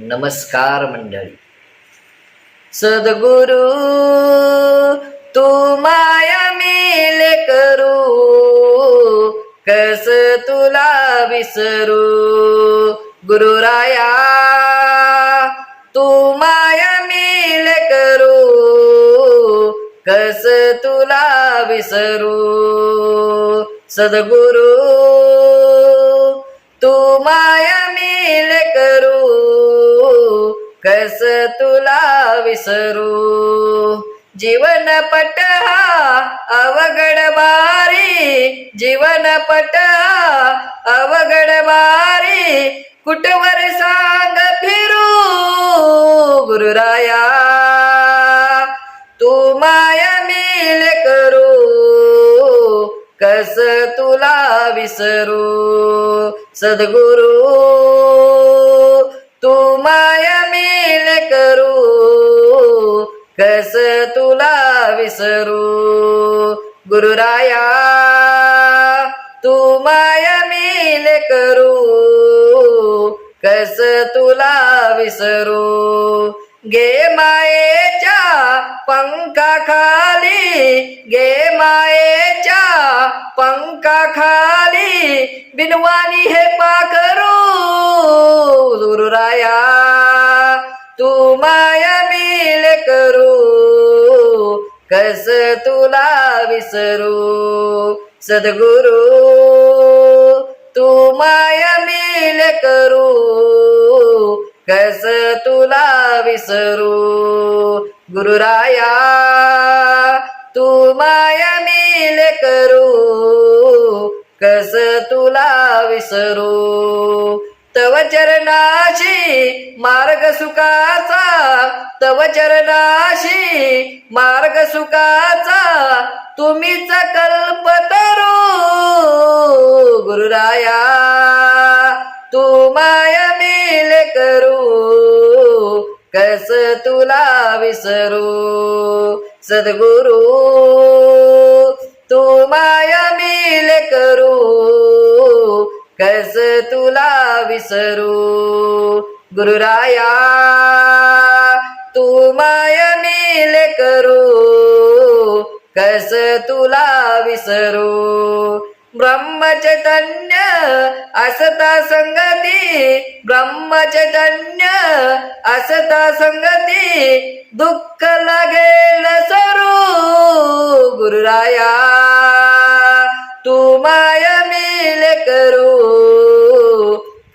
नमस्कार मंडळी. सद्गुरु तू माया मिले करू. कस तुला विसरू? गुरुराया तू माया मिले करू. कस तुला विसरू? सद्गुरु कस तुला विसरू? जीवन पट हा अवघड बारी. जीवन पट हा अवघड बारी. कुटवर सांग फिरू गुरुराया? तू माया मिल करू. कस तुला विसरू? सद्गुरू. कस तुला विसरू? गुरुराया तू माया मिल करू. कस तुला विसरू? गे मायेच्या पंखाखाली गे मायेच्या पंखाखाली बिनवानी हे पाखरू गुरुराया तू माया मिल कस तुला विसरू? सद्गुरु तू माया मिल करू. कस तुला विसरू? गुरुराया तू माया मिल करू. कस तुला विसरू? तव चरणाशी मार्ग सुखाचा तव चरणाशी मार्ग सुखाचा तुम्हीच कल्पतरू गुरुराया. तू माया मिल करू कस तुला विसरू सद्गुरू. तू माया मिल करू तुला विसरू. गुरुराया तू माय मिले करू कस तुला विसरू? ब्रह्मचैतन्य असता संगती. ब्रह्मचैतन्य असता संगती. दुःख लागेल सरू. गुरुराया तू माय मिले करू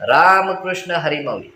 રામકૃષ્ણ હરિમવી